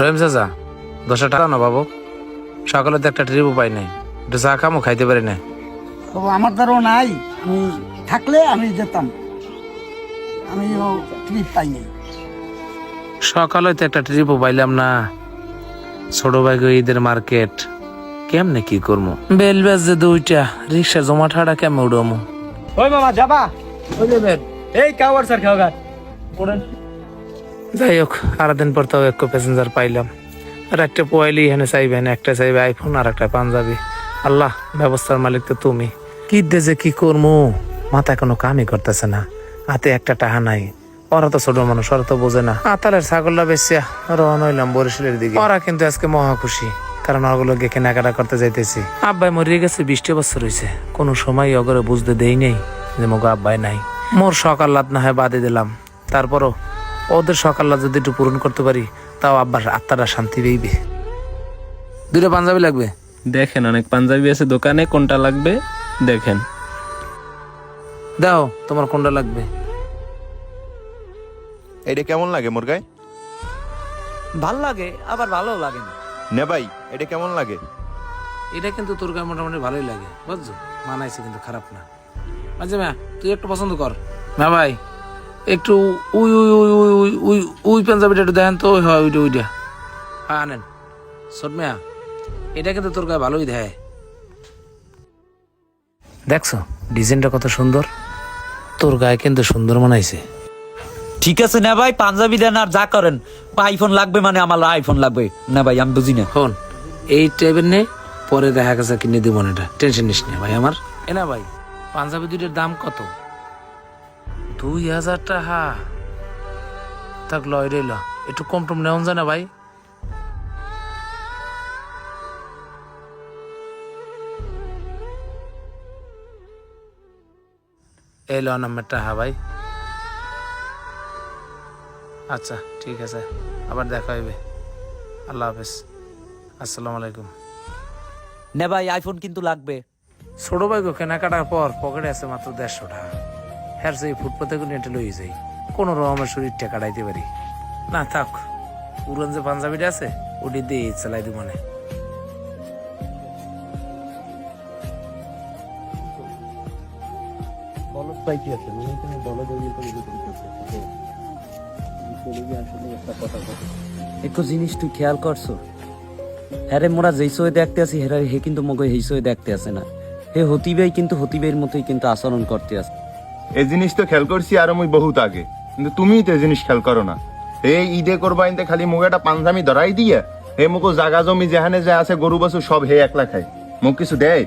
রহিম চাচা দশটা টাকা না বাবু সকালে তো একটা ট্রিপও পাই নাই। একটু চা খামো খাইতে পারি না। তো আমার দ্বারাও নাই। আমি থাকলে আমি যেতাম। আমি ট্রিপ পাইনি সকালে তো একটা ট্রিপও পাইলাম না। ছোট ভাই ঈদের মার্কেট। কেমনে কি করব বেল বেজ যে দুইটা রিক্সা জমা ঠাড়া কেমন উড়মু? ওই মামা যাবা। ওই এই কাওয়ার স্যার খাও গাছ যাই হোক আর দিন পর তাও এক প্যাসেঞ্জার পাইলাম। আর একটা পোয়াইলি এখানে চাইবেন, একটা চাইবে আইফোন আর একটা পাঞ্জাবি। আল্লাহ, ব্যবস্থার মালিক তো তুমি। কি দে যে কি করব মাথায় কোনো কামই করতেছে না। হাতে একটা টাহা নাই। ওরা তো ছোট মানুষ, ওরা তো বোঝে না। আতালের ছাগলটা বেশি রওনা হইলাম বরিশালের দিকে। ওরা কিন্তু আজকে মহা খুশি, কারণ ওগুলো গিয়ে কেনাকাটা করতে যাইতেছি। আব্বাই মরিয়ে গেছে বিশটি বছর হয়েছে কোনো সময় অগরে বুঝতে দেই নেই যে মগো আব্বাই নাই। মোর সকাল রাত না হয় বাদে দিলাম। তারপরও ওদের সকাল রাত যদি একটু পূরণ করতে পারি তাও আব্বার আত্মাটা শান্তি পেইবে দুটো পাঞ্জাবি লাগবে? দেখেন অনেক পাঞ্জাবি আছে দোকানে কোনটা লাগবে? দেখেন। দাও তোমার কোনটা লাগবে? এটা কেমন লাগে মুরগায় ভালো লাগে আবার ভালো লাগে না। নে ভাই এটা কেমন লাগে? এটা কিন্তু তোর গায়ে মোটামুটি ভালোই লাগে বুঝছ? মানাইছে কিন্তু খারাপ না। মাঝে মা তুই একটু পছন্দ কর। না ভাই একটু উই উই উই উই উই উই উই পাঞ্জাবিটা একটু দেখেন তো ওই হয় ওইটা ওইটা। হ্যাঁ আনেন। সদমিয়া এটা কিন্তু তোর গায়ে ভালোই দেয়। দেখছ ডিজাইনটা কত সুন্দর? তোর গায়ে কিন্তু সুন্দর মানাইছে। ঠিক আছে না ভাই পাঞ্জাবি দেন আর যা করেন। আইফোন লাগবে মানে আমার আইফোন লাগবে। না ভাই আমি বুঝি না। শোন এই টাইপের নে পরে দেখা গেছে কিনে দিব এটা। টেনশন নিস না ভাই আমার। এ না ভাই পাঞ্জাবি দুইটার দাম কত? দুই হাজার টাকা। থাক লয় রে ল। একটু কম টম নেওয়া যায় না ভাই? এই ল নাম্বার টাকা ভাই। আচ্ছা ঠিক আছে। আবার দেখা হইবে। আল্লাহ হাফেজ। আসসালামু আলাইকুম। না ভাই আইফোন কিন্তু লাগবে। ছোট ভাই গো কেনাকাটার পর পকেটে আছে মাত্র দেড়শো টাকা। হ্যার সেই ফুটপাতে করে নেটে লই যাই। কোনো রকমের শরীরটা কাটাইতে পারি। না থাক পুরন যে পাঞ্জাবিটা আছে ওটি দিয়ে চালাই দিব মানে। বলদ ভাই কি আছে? বলদ ওই করে বিক্রি করছে একটু জিনিস তুই খেয়াল করছ হ্যাঁ রে মোরা যেই সই দেখতে আছি হেরা হে কিন্তু মগে হেই সই দেখতে আসে না। হে হতিবেই কিন্তু হতিবের মতোই কিন্তু আচরণ করতে আসে। এই জিনিস তো খেয়াল করছি আর মুই বহুত আগে। কিন্তু তুমি তো এই জিনিস খেয়াল করো না। এই ঈদে কোরবানিতে খালি মুখ একটা পাঞ্জামি ধরাই দিয়ে। হে মুখো জাগা জমি যেখানে যে আছে গরু বাছু সব হে একলা খায়। মুখ কিছু দেয়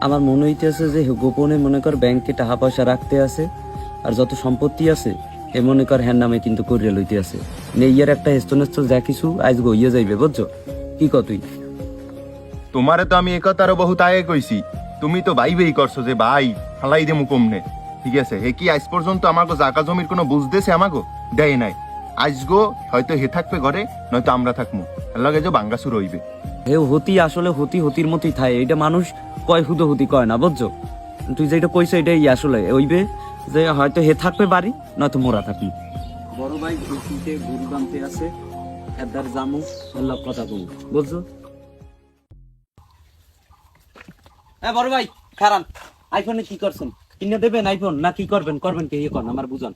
আমার মনে হইতেছে যে গোপনে মনে কর ব্যাংকে টাকা পয়সা রাখতে আছে আর যত সম্পত্তি আছে এ মনে কর হ্যার নামে কিন্তু করিয়া লইতে আছে। নে ইয়ার একটা হেস্তনেস্ত যা কিছু আজ গইয়ে যাইবে বুঝছ? কি ক তুই? তোমারে তো আমি আরও বহুত আগে কইছি তুমি তো ভাইবেই করছ যে ভাই ফালাই দে মুকমনে ঠিক আছে হে কি আজ পর্যন্ত আমাকে জাকা জমির কোনো বুঝতেছে আমাকে দেয় নাই। আজগো হয়তো হে থাকবে ঘরে নয়তো আমরা থাকব লগে যে বাঙ্গাসুর হইবে। হে হতি আসলে হতি হতির মতোই থাকে এটা মানুষ কয় হুদো হুতি কয় না বুঝছ? তুই যেটা কইছ এটাই আসলে হইবে যে হয়তো হে থাকবে বাড়ি নয়তো মোরা থাকবি বড় ভাই ঘুরতে গরু বানতে আছে এদার জামু আল্লাহ কথা বলব বুঝছ? হ্যাঁ বড় ভাই খারান আইফোনে কি করছেন? কিনে দেবেন আইফোন না কি করবেন? করবেন কে? ইয়ে করেন আমার বুঝান।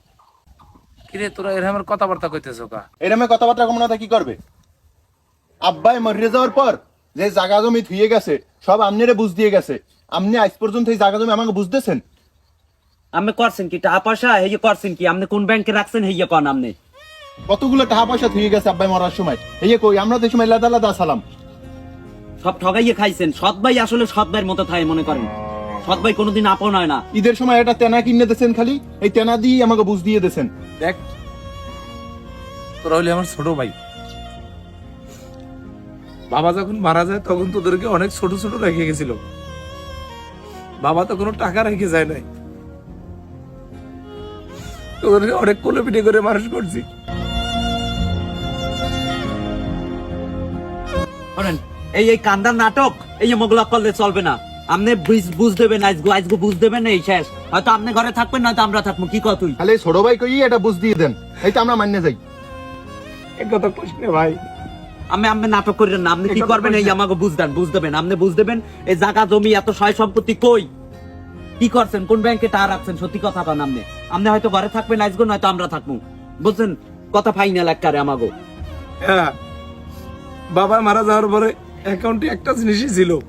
কিরে তোরা কথাবার্তা কইতেছো কা? এরমে কথাবার্তা কমনা কি করবে? আব্বাই মরিয়ে যাওয়ার পর যে জাগা জমি থুয়ে গেছে সব আমনেরে বুঝ দিয়ে গেছে। আপনি আজ পর্যন্ত এই জাগা জমি আমাকে বুঝতেছেন? আপনি করছেন কি? টাকা পয়সা? হেয়ে করছেন কি? আপনি কোন ব্যাংকে রাখছেন? হেয়ে কন আপনি কতগুলো টাকা পয়সা থুয়ে গেছে আব্বাই মরার সময়? এই যে কই আমরা তো এই সময় সালাম। সব ঠগাইয়ে খাইছেন। সৎ ভাই আসলে সৎ ভাইয়ের মতো থাকে মনে করেন। সৎ ভাই কোনোদিন আপন হয় না। ঈদের সময় এটা তেনা কিনে দিয়েছেন খালি এই তেনা দিয়ে আমাকে বুঝ দিয়ে দিয়েছেন। দেখ তোরা হইলে আমার ছোট ভাই। বাবা যখন মারা যায় তখন তোদেরকে অনেক ছোট ছোট রেখে গেছিল। বাবা তো কোনো টাকা রেখে যায় নাই। তোদেরকে অনেক কোলে পিঠে করে মানুষ করছি। এই এই কান্দার নাটক এই যে মোগলা করলে চলবে না। আপনি বুঝ- বুঝ দেবেন আজগো আজগো বুঝ দেবেন এই শেষ। হয়তো আপনি ঘরে থাকবেন নয়তো আমরা থাকব। কি কত তুই? খালি ছোট ভাই কই এটা বুঝ দিয়ে দেন। এই তো আমরা মান্য যাই। এক কথা কইস ভাই। আমি আপনি নাটক করেন না আপনি কি করবেন? এই আমাকে বুঝদেন বুঝদেবেন আপনি বুঝদেবেন এই জায়গা জমি এত সয় সম্পত্তি কই? কি করছেন? কোন ব্যাংকে টাকা রাখছেন? সত্যি কথা আপনি আপনি হয়তো ঘরে থাকবেন আজগো নয়তো আমরা থাকব। বুঝছেন? কথা ফাইনাল এককারে আমাগো। হ্যাঁ। বাবা মারা যাওয়ার পরে অ্যাকাউন্টে একটা জিনিসই ছিল।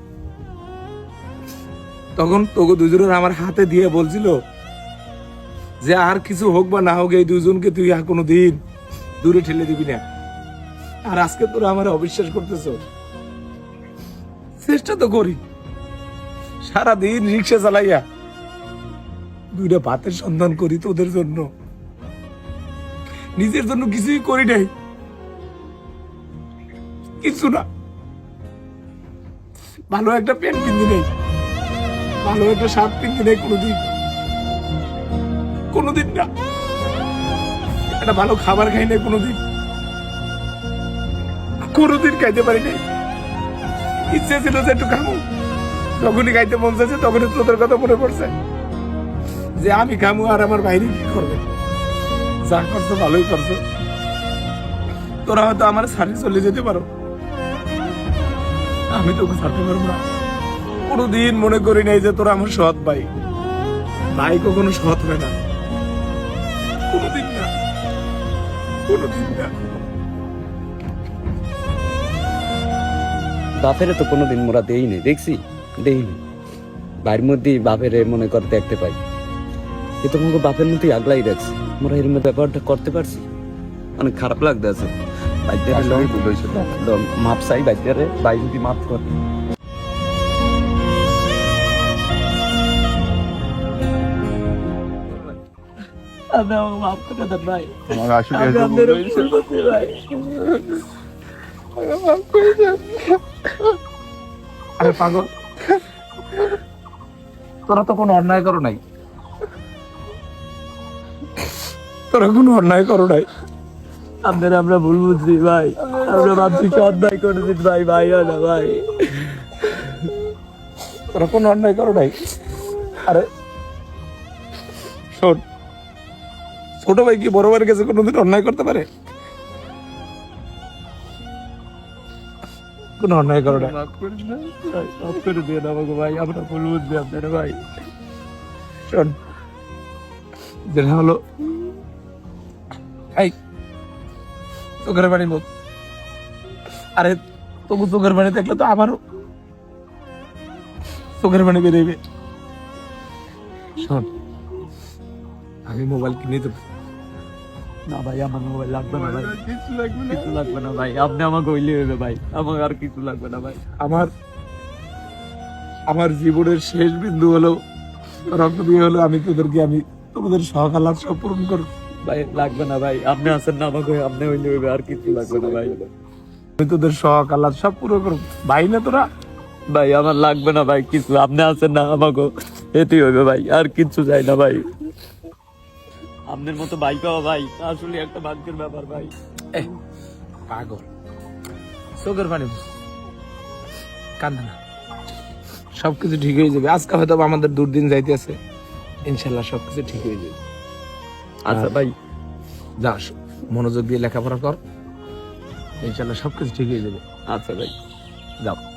তখন তোকে দুজনের আমার হাতে দিয়ে বলছিল যে আর কিছু হোক বা না হোক, এই দুজনকে তুই আর কোনো দিন দূরে ঠেলে দিবি না। আর আজকে তোরা আমার অবিশ্বাস করতেছ। চেষ্টা তো করি। সারাদিন রিক্সা চালাইয়া দুইটা ভাতের সন্ধান করি তোদের জন্য। নিজের জন্য কিছুই করি নাই। কিছু না। ভালো একটা প্যান্ট কিনতে নেই। ভালো একটা শার্ট কিনতে নেই কোনোদিন। কোনোদিন না। একটা ভালো খাবার খাই নাই কোনোদিন। কোনোদিন খাইতে পারি নাই। ইচ্ছে ছিল যে একটু খামো। যখনই খাইতে মন চাইছে, তখনই তোদের কথা মনে পড়ছে। যে আমি খামু আর আমার বাইরে কি করবে? যা করছ, ভালোই করছ। তোরা হয়তো আমার সারি চলে যেতে পারো। আমি তোকে ছাড়তে পারব না। কোনোদিন মনে করি নাই যে তোরা আমার সৎ ভাই। ভাই কখনো সৎ হয় না। কোনোদিন না। কোনোদিন না। বাপের তো কোনোদিন মোরা দেই নেই দেখছি? দেই নেই। বাড়ির মধ্যেই বাপের মনে করে দেখতে পাই। এ তো বাপের মধ্যেই আগলাই রাখছি মোরা এর মধ্যে ব্যাপারটা করতে পারছি? অনেক খারাপ লাগতে আছে আসলেই ভুল হয়েছে। না। মাপ চাই বাইরে বাই যদি মাপ করে। আপনি আমাকে মাফ করে দেন ভাই আমার আসলে এত ভুল হয়েছে। আরে পাগল তোরা তো কোনো অন্যায় করো নাই। তোরা কোনো অন্যায় করো নাই। আপনার আমরা ভুল বুঝছি ভাই আমরা ভাবছি অন্যায় করেছি ভাই ভাই হয় না ভাই। তোরা কোনো অন্যায় করো নাই আরে, শোন। ছোট ভাই কি বড় ভাইয়ের কাছে কোনোদিন অন্যায় করতে পারে? কোনো অন্যায় করো নাই মাফ করে দিন ভাই, আমরা ভুল বুঝছি আপনার ভাই। শোন যেটা হলো এই চোখের বাড়ি মুখ আরে তবু চোখের বাড়ি দেখলে তো আমারও চোখের বাড়ি বেরোবে শোন আমি মোবাইল কিনে দেবো না ভাই আমার মোবাইল লাগবে না ভাই। কিছু লাগবে না? ভাই আপনি আমাকে হইলে হবে ভাই। আমাকে আর কিছু লাগবে না ভাই। আমার আমার জীবনের শেষ বিন্দু হলো রক্ত দিয়ে হলো আমি তোদেরকে আমি তোমাদের সহকালার সব পূরণ করব। ভাই লাগবে না ভাই আপনি আছেন না আমাকে আপনি হইলে হবে আর কিছু লাগবে না ভাই। আমি তোদের সহকালার সব পূরণ করব। ভাই না তোরা? ভাই আমার লাগবে না ভাই কিছু আপনি আছেন না আমাকে এতেই হবে ভাই আর কিছু চাই না ভাই। আপনার মতো ভাই পাওয়া ভাই আসলে একটা ভাগ্যের ব্যাপার ভাই। পাগল। চোখের পানি কান্দা না। সবকিছু ঠিক হয়ে যাবে। আজকে হয়তো আমাদের দুর্দিন যাইতেছে ইনশাল্লাহ সবকিছু ঠিক হয়ে যাবে। আচ্ছা ভাই। যা মনোযোগ দিয়ে লেখাপড়া কর। ইনশাল্লাহ সবকিছু ঠিক হয়ে যাবে। আচ্ছা ভাই। যাও।